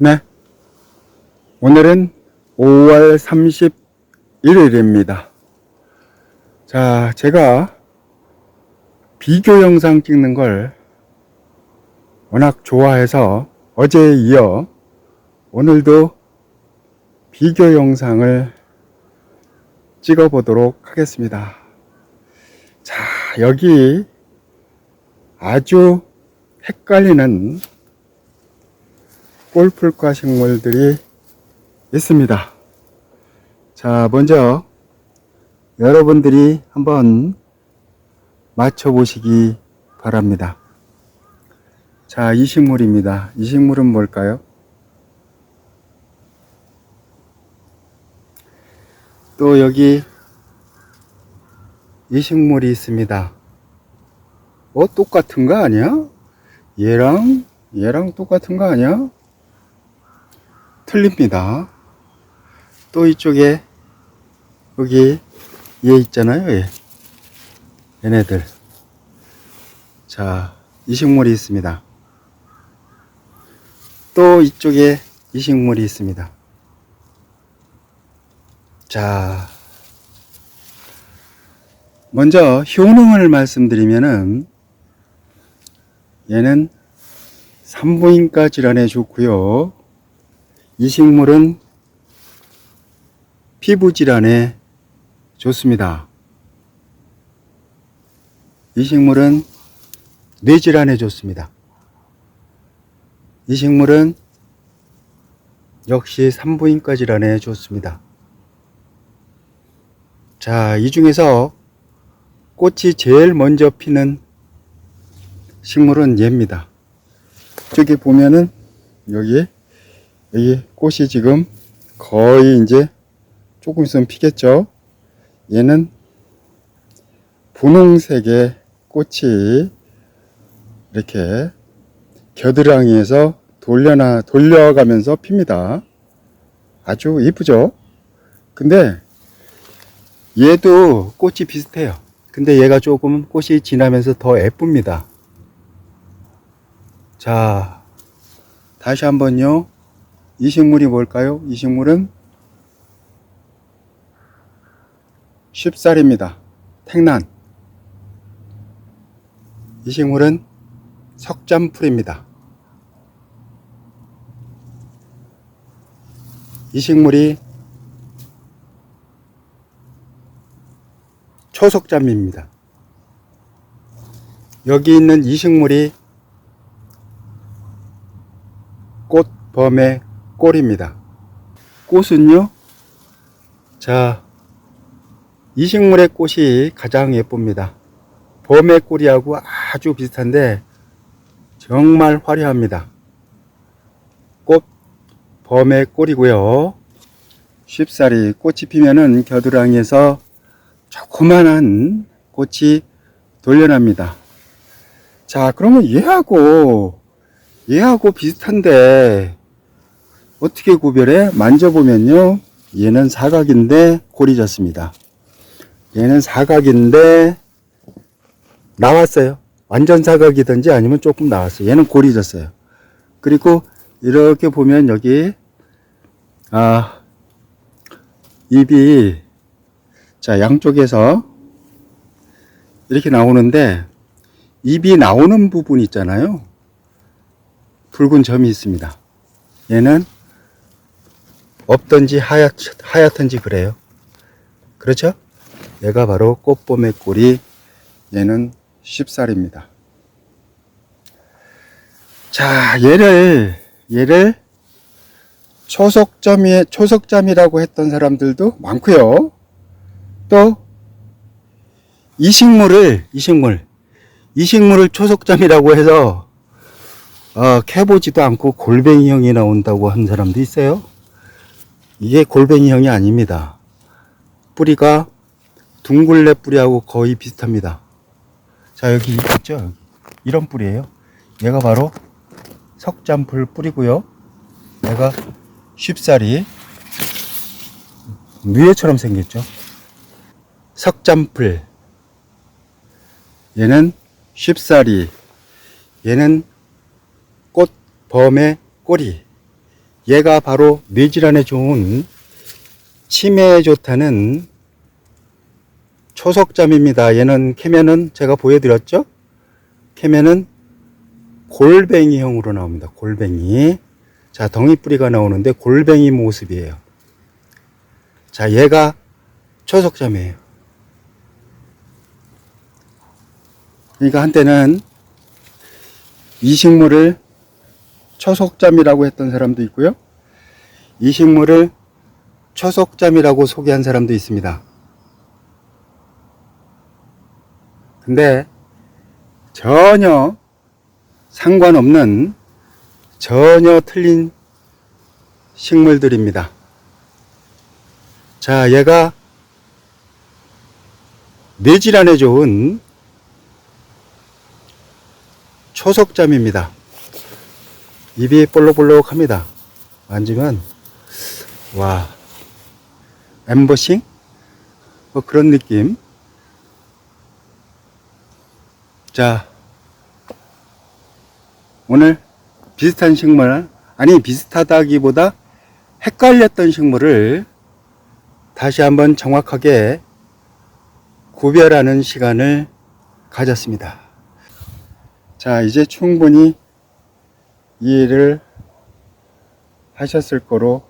네. 오늘은 5월 31일입니다. 자, 제가 비교 영상 찍는 걸 워낙 좋아해서 어제에 이어 오늘도 비교 영상을 찍어 보도록 하겠습니다. 자, 여기 아주 헷갈리는 꼴풀과 식물들이 있습니다. 자, 먼저 여러분들이 한번 맞춰보시기 바랍니다. 자, 이 식물입니다. 이 식물은 뭘까요? 또 여기 이 식물이 있습니다. 어, 똑같은 거 아니야? 얘랑, 얘랑 똑같은 거 아니야? 틀립니다. 또 이쪽에, 여기, 얘 있잖아요, 얘. 얘네들. 자, 이 식물이 있습니다. 또 이쪽에 이 식물이 있습니다. 자, 먼저 효능을 말씀드리면은 얘는 산부인과 질환에 좋고요. 이 식물은 피부 질환에 좋습니다. 이 식물은 뇌 질환에 좋습니다. 이 식물은 역시 산부인과 질환에 좋습니다. 자, 이 중에서 꽃이 제일 먼저 피는 식물은 얘입니다. 저기 보면은 여기 여 기 꽃이 지금 거의 이제 조금 있으면 피겠죠. 얘는 분홍색의 꽃이 이렇게 겨드랑이에서 돌려나 돌려가면서 핍니다. 아주 이쁘죠? 근데 얘도 꽃이 비슷해요. 근데 얘가 조금 꽃이 지나면서 더 예쁩니다. 자, 다시 한번요. 이 식물이 뭘까요? 이 식물은 쉽쌀입니다. 택난. 이 식물은 석잠풀입니다. 이 식물이 초석잠입니다. 여기 있는 이 식물이 꽃범의 꼴입니다. 꽃은요, 자, 이 식물의 꽃이 가장 예쁩니다. 범의 꼴이하고 아주 비슷한데 정말 화려합니다. 꽃 범의 꼴이고요. 쉽사리 꽃이 피면은 겨드랑이에서 조그만한 꽃이 돌려납니다. 자, 그러면 얘하고 얘하고 비슷한데 어떻게 구별해? 만져보면요. 얘는 사각인데 골이 졌습니다. 얘는 사각인데 나왔어요. 완전 사각이든지 아니면 조금 나왔어요. 얘는 골이 졌어요. 그리고 이렇게 보면 여기 아 입이 자 양쪽에서 이렇게 나오는데 입이 나오는 부분 있잖아요. 붉은 점이 있습니다. 얘는 없던지 하얗, 하얗던지 그래요. 그렇죠? 얘가 바로 꽃봄의 꼴이 얘는 쉽살입니다. 자, 얘를, 얘를 초석점이, 초석점이라고 했던 사람들도 많고요. 또, 이 식물을, 이 식물, 이 식물을 초석점이라고 해서, 어, 캐보지도 않고 골뱅이형이 나온다고 한 사람도 있어요. 이게 골뱅이형이 아닙니다. 뿌리가 둥글레 뿌리하고 거의 비슷합니다. 자, 여기 있죠? 이런 뿌리예요. 얘가 바로 석잠풀 뿌리고요. 얘가 쉽사리 누에처럼 생겼죠. 석잠풀 얘는 쉽사리 얘는 꽃 범의 꼬리 얘가 바로 뇌질환에 좋은 치매에 좋다는 초석잠입니다. 얘는 캐면은 제가 보여드렸죠? 캐면은 골뱅이형으로 나옵니다. 골뱅이. 자, 덩이뿌리가 나오는데 골뱅이 모습이에요. 자, 얘가 초석잠이에요. 그러니까 한때는 이 식물을 초석잠이라고 했던 사람도 있고요. 이 식물을 초석잠이라고 소개한 사람도 있습니다. 근데 전혀 상관없는 전혀 틀린 식물들입니다. 자, 얘가 뇌질환에 좋은 초석잠입니다. 입이 볼록볼록합니다. 만지면 와 엠버싱 뭐 그런 느낌. 자 오늘 비슷한 식물 아니 비슷하다기보다 헷갈렸던 식물을 다시 한번 정확하게 구별하는 시간을 가졌습니다. 자, 이제 충분히 이해를 하셨을 거로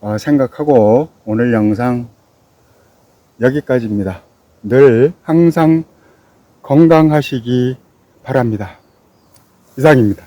어, 생각하고 오늘 영상 여기까지입니다. 늘 항상 건강하시기 바랍니다. 이상입니다.